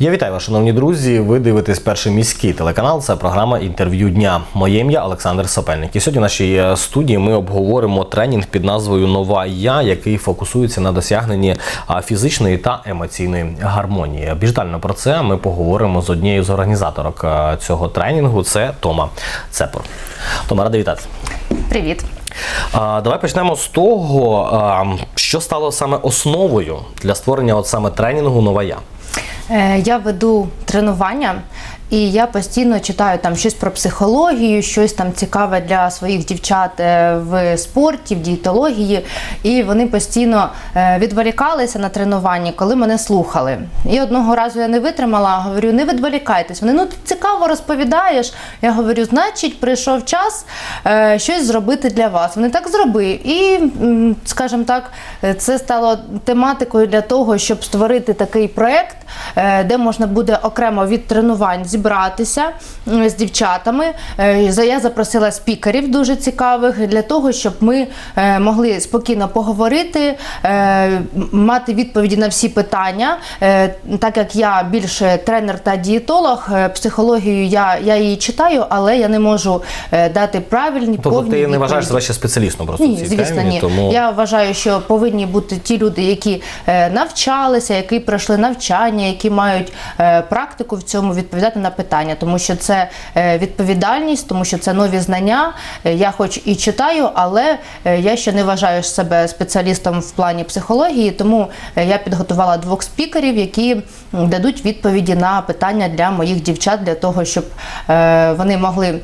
Я вітаю вас, шановні друзі. Ви дивитесь перший міський телеканал. Це програма інтерв'ю дня. Моє ім'я Олександр Сапельник. І сьогодні в нашій е, студії ми обговоримо тренінг під назвою Нова я, який фокусується на досягненні фізичної та емоційної гармонії. Більш детально про це ми поговоримо з однією з організаторок цього тренінгу. Це Тома Цепор. Тома, рада вітати. Привіт. Давай почнемо з того, що стало саме основою для створення от саме тренінгу Нова я. Е, Я веду тренування. І я постійно читаю там щось про психологію, щось там цікаве для своїх дівчат е, в спорті, в дієтології. І вони постійно е, відволікалися на тренуванні, коли мене слухали. І одного разу я не витримала, говорю, не відволікайтесь. Вони ну ти цікаво розповідаєш. Я говорю, значить, прийшов час е, щось зробити для вас. Вони так зроби. І, скажімо так, це стало тематикою для того, щоб створити такий проект, де можна буде окремо від тренувань зібратися з дівчатами. Е, Я запросила спікерів дуже цікавих для того, щоб ми е, могли спокійно поговорити, е, мати відповіді на всі питання. Е, Так як я більше тренер та дієтолог, е, психологію я, я її читаю, але я не можу е, дати правильні Тобто повні ти не вважаєш себе ще спеціалістом просто в цій звісно, темі, ні. тому Я вважаю, що повинні бути ті люди, які е, навчалися, які пройшли навчання, які мають е, практику в цьому відповідати на питання, тому що це е, відповідальність, тому що це нові знання. Е, Я хоч і читаю, але е, я ще не вважаю себе спеціалістом в плані психології, тому я підготувала двох спікерів, які дадуть відповіді на питання для моїх дівчат, для того, щоб вони могли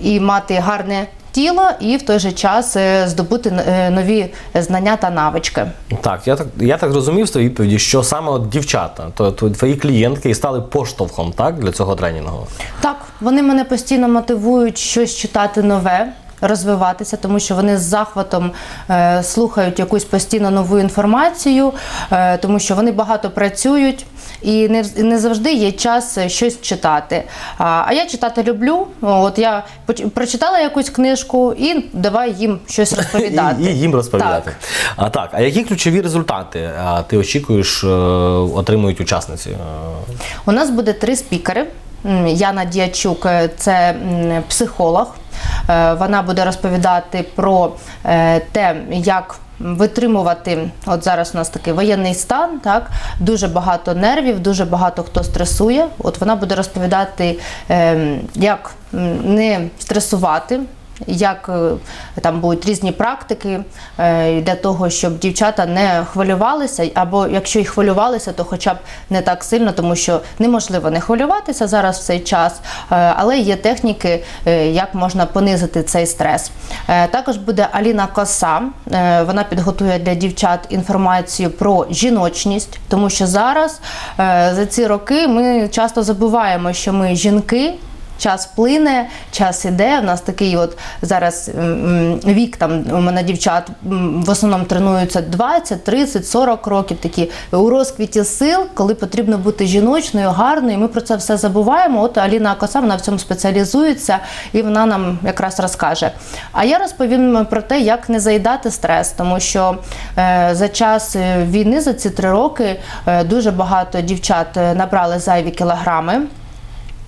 і мати гарне тіло і в той же час е, здобути е, нові знання та навички. так, я так я так зрозумів з твоєї відповіді, що саме от дівчата, то, то твої клієнтки і стали поштовхом так для цього тренінгу. Так, вони мене постійно мотивують щось читати нове. Розвиватися, тому що вони з захватом е, слухають якусь постійно нову інформацію, е, тому що вони багато працюють і не, не завжди є час е, щось читати. А, я читати люблю. От я прочитала якусь книжку і давай їм щось розповідати. І, і їм розповідати. Так. А так, а які ключові результати ти очікуєш, отримують учасниці? У нас буде три спікери. Яна Діячук е, це психолог. Е, Вона буде розповідати про е, те, як витримувати. От зараз у нас такий воєнний стан, так дуже багато нервів, дуже багато хто стресує. От вона буде розповідати, е, як не стресувати. Як е, там будуть різні практики е, для того, щоб дівчата не хвилювалися, або якщо й хвилювалися, то хоча б не так сильно, тому що неможливо не хвилюватися зараз в цей час, е, але є техніки, як можна понизити цей стрес. Також буде Аліна Коса. Вона підготує для дівчат інформацію про жіночність, тому що зараз за ці роки ми часто забуваємо, що ми жінки. Час плине, час іде. У нас такий от зараз вік там у мене дівчат в основному тренуються 20, 30, 40 років. Такі у розквіті сил, коли потрібно бути жіночною, гарною. Ми про це все забуваємо. От Аліна Коса вона в цьому спеціалізується і вона нам якраз розкаже. А я розповім про те, як не заїдати стрес, тому що е, за час е, війни, за ці три роки, е, дуже багато дівчат е, набрали зайві кілограми.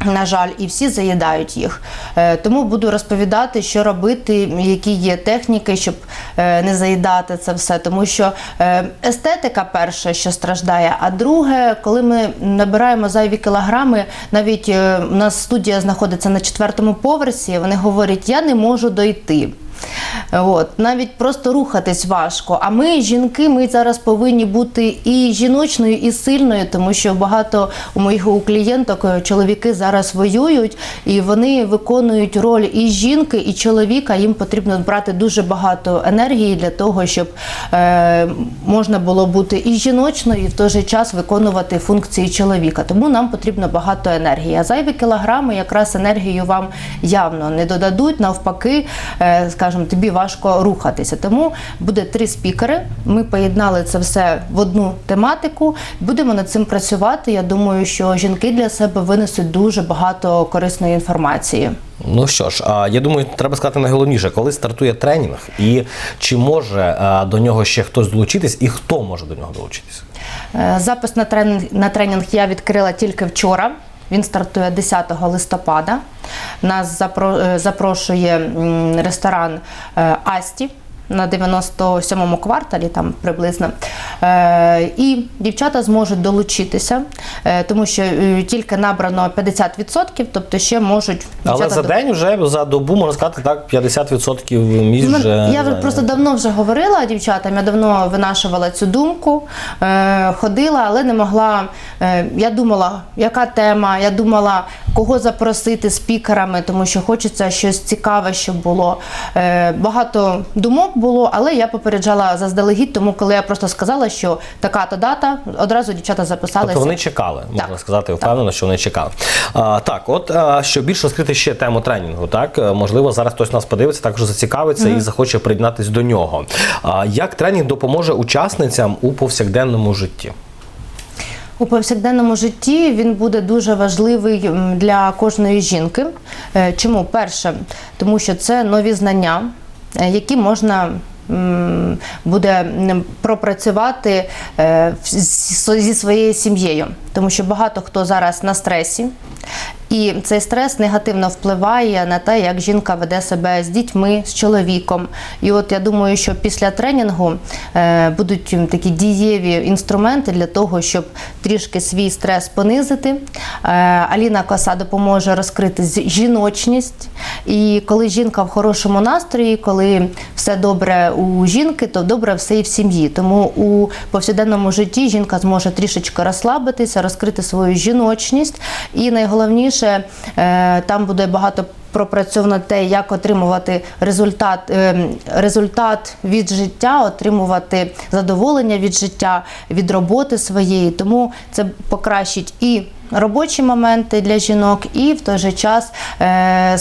На жаль, і всі заїдають їх. Е, Тому буду розповідати, що робити, які є техніки, щоб е, не заїдати це все. Тому що е, естетика перше, що страждає, а друге, коли ми набираємо зайві кілограми, навіть у нас студія знаходиться на четвертому поверсі, вони говорять, я не можу дойти. От навіть просто рухатись важко. А ми, жінки, ми зараз повинні бути і жіночною, і сильною, тому що багато у моїх у клієнток е, чоловіки зараз воюють, і вони виконують роль і жінки, і чоловіка. Їм потрібно брати дуже багато енергії для того, щоб е, можна було бути і жіночною, і в той же час виконувати функції чоловіка. Тому нам потрібно багато енергії. А зайві кілограми якраз енергію вам явно не додадуть. Навпаки, е, скажімо, тобі важко рухатися. Тому буде три спікери. Ми поєднали це все в одну тематику. Будемо над цим працювати. Я думаю, що жінки для себе винесуть дуже багато корисної інформації. Ну що ж, я думаю, треба сказати найголовніше, коли стартує тренінг, і чи може до нього ще хтось долучитись, і хто може до нього долучитися? Е, Запис на тренінг, на тренінг я відкрила тільки вчора. Він стартує 10 листопада. Нас е, запрошує ресторан е, Асті на 97-му кварталі, там приблизно. Е, І дівчата зможуть долучитися, е, тому що е, тільки набрано 50%, тобто ще можуть Але за день вже за добу можна сказати так, 50% місць Ну, вже. я вже просто давно вже говорила дівчатам, я давно винашувала цю думку, ходила, але не могла. Я думала, яка тема, я думала, кого запросити спікерами, тому що хочеться щось цікаве, щоб було. Е, багато думок було, але я попереджала заздалегідь, тому коли я просто сказала, що така-то дата, одразу дівчата записалися. Тобто вони чекали, можна сказати, впевнено, що вони чекали. А, так, от щоб більше розкрити ще тему тренінгу, так е, можливо, зараз хтось нас подивиться, також зацікавиться і захоче приєднатись до нього. А, як тренінг допоможе учасницям у повсякденному житті? У повсякденному житті він буде дуже важливий для кожної жінки. Е, Чому? Перше, тому що це нові знання, е, які можна. Буде пропрацювати е, зі своєю сім'єю, тому що багато хто зараз на стресі, і цей стрес негативно впливає на те, як жінка веде себе з дітьми, з чоловіком. І от я думаю, що після тренінгу е, будуть такі дієві інструменти для того, щоб трішки свій стрес понизити. Е, Аліна Коса допоможе розкрити жіночність. І коли жінка в хорошому настрої, коли все добре у жінки, то добре все і в сім'ї. Тому у повсякденному житті жінка зможе трішечки розслабитися, розкрити свою жіночність. І найголовніше, е, там буде багато пропрацьовано те, як отримувати результат, е, результат від життя, отримувати задоволення від життя, від роботи своєї. Тому це покращить і робочі моменти для жінок, і в той же час е, е,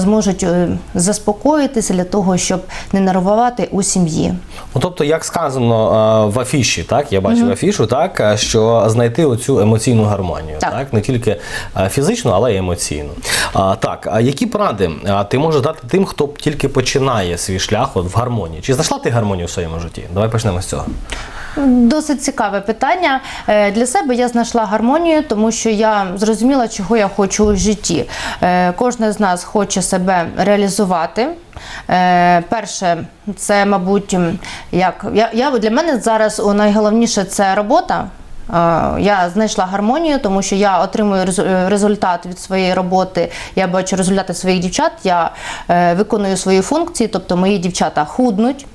зможуть е, заспокоїтися для того, щоб не нервувати у сім'ї. Ну, тобто, як сказано в афіші, так я бачив афішу, так що знайти оцю емоційну гармонію, так, Так. не тільки фізичну, але й емоційну. А, так, а які поради ти можеш дати тим, хто тільки починає свій шлях от, в гармонії? Чи знайшла ти гармонію в своєму житті? Давай почнемо з цього. Досить цікаве питання. Е, Для себе я знайшла гармонію, тому що я зрозуміла, чого я хочу у житті. Е, Кожна з нас хоче себе реалізувати. Е, Перше, це, мабуть, як я, я для мене зараз найголовніше це робота. Я знайшла гармонію, тому що я отримую результат від своєї роботи. Я бачу результати своїх дівчат. Я виконую свої функції, тобто мої дівчата худнуть.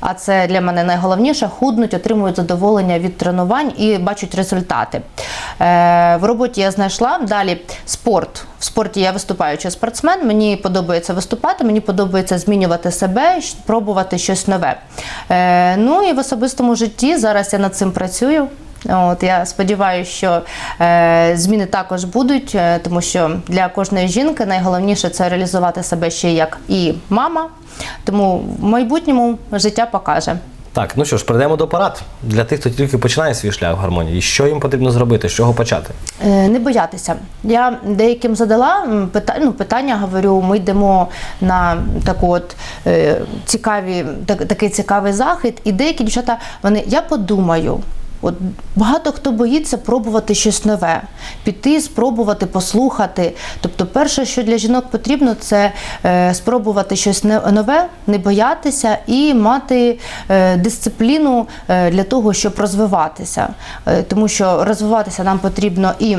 А це для мене найголовніше худнуть, отримують задоволення від тренувань і бачать результати. Е, в роботі я знайшла далі спорт. В спорті я виступаючий спортсмен. Мені подобається виступати, мені подобається змінювати себе, пробувати щось нове. Е, ну і в особистому житті зараз я над цим працюю. От я сподіваюся, що е, зміни також будуть, е, тому що для кожної жінки найголовніше це реалізувати себе ще як і мама. Тому в майбутньому життя покаже. Так, ну що ж, перейдемо до порад для тих, хто тільки починає свій шлях в гармонії. Що їм потрібно зробити, з чого почати? Е, Не боятися. Я деяким задала питання, ну, питання, говорю, ми йдемо на таку от е, цікаві, так, такий цікавий захід, і деякі дівчата, вони я подумаю. От багато хто боїться пробувати щось нове, піти, спробувати, послухати. Тобто, перше, що для жінок потрібно, це е, спробувати щось нове, не боятися і мати е, дисципліну е, для того, щоб розвиватися. Тому що розвиватися нам потрібно і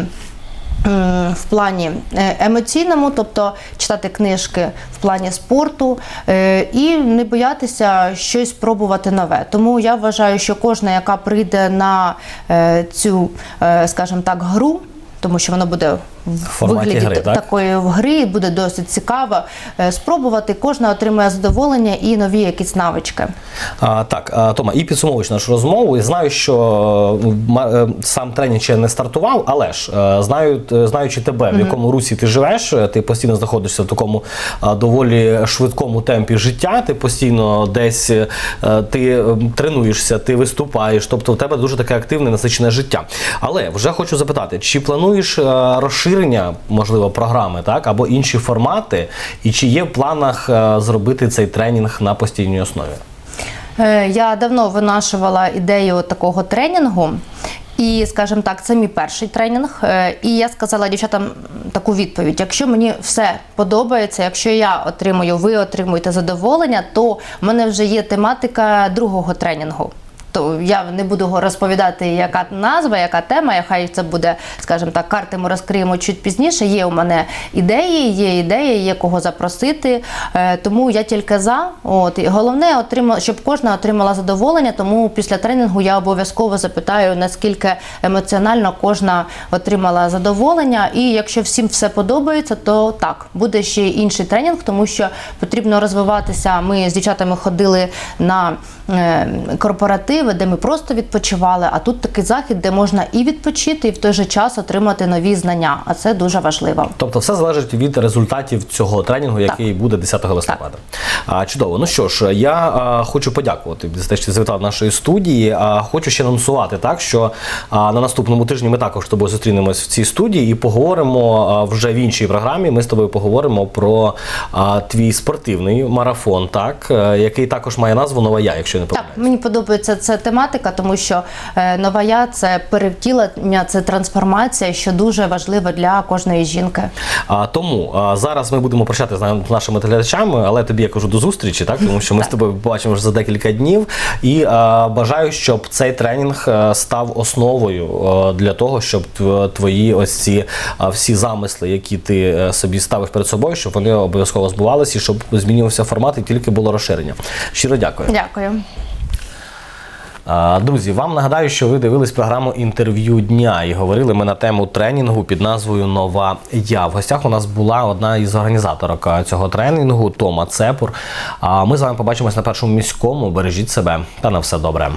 в плані е, емоційному, тобто читати книжки в плані спорту е, і не боятися щось пробувати нове. Тому я вважаю, що кожна, яка прийде на е, цю, е, скажімо так, гру. Тому що воно буде в вигляді гри, так? такої гри, буде досить цікаво е, спробувати. Кожна отримує задоволення і нові якісь навички. А, так, а, Тома, і підсумовуючи нашу розмову, і знаю, що е, е, сам тренінг ще не стартував, але ж знаю, знаючи тебе, в якому русі ти живеш, ти постійно знаходишся в такому доволі швидкому темпі життя. Ти постійно десь ти тренуєшся, ти виступаєш, тобто в тебе дуже таке активне насичене життя. Але вже хочу запитати, чи плануєш е, розширення, можливо, програми, так або інші формати, і чи є в планах е, зробити цей тренінг на постійній основі? Е, Я давно винашувала ідею такого тренінгу, І, скажімо так, це мій перший тренінг. Е, І я сказала дівчатам таку відповідь: якщо мені все подобається, якщо я отримую, ви отримуєте задоволення, то в мене вже є тематика другого тренінгу. То я не буду розповідати, яка назва, яка тема. Хай це буде, скажімо так, карти ми розкриємо чуть пізніше. Є у мене ідеї, є ідеї, є кого запросити. Е, Тому я тільки за. От і головне отримала, щоб кожна отримала задоволення. Тому після тренінгу я обов'язково запитаю, наскільки емоціонально кожна отримала задоволення. І якщо всім все подобається, то так буде ще інший тренінг, тому що потрібно розвиватися. Ми з дівчатами ходили на е, корпоративи, де ми просто відпочивали. А тут такий захід, де можна і відпочити, і в той же час отримати нові знання. А це дуже важливо. Тобто все залежить від результатів цього тренінгу, який буде 10 листопада. А, чудово. Ну що ж, я а, хочу подякувати за те, що завітав нашої студії. А, хочу ще анонсувати так, що а, на наступному тижні ми також з тобою зустрінемось в цій студії і поговоримо а, вже в іншій програмі. Ми з тобою поговоримо про а, твій спортивний марафон, так е, який також має назву Нова я, якщо не Так, мені подобається ця тематика, тому що е, нова я це перевтілення, це трансформація, що дуже важливо для кожної жінки. А, тому а, зараз ми будемо прощатися з нашими глядачами, але тобі я кажу до зустрічі, так тому що ми з тобою побачимо вже за декілька днів. І а, бажаю, щоб цей тренінг став основою а, для того, щоб твої ось ці а, всі замисли, які ти е, собі ставиш перед собою, щоб вони обов'язково збувалися, і щоб змінювався формат і тільки було розширення. Щиро дякую. Дякую. Друзі, вам нагадаю, що ви дивились програму інтерв'ю дня і говорили ми на тему тренінгу під назвою Нова Я. В гостях у нас була одна із організаторок цього тренінгу Тома Цепур. А ми з вами побачимось на першому міському. Бережіть себе та на все добре.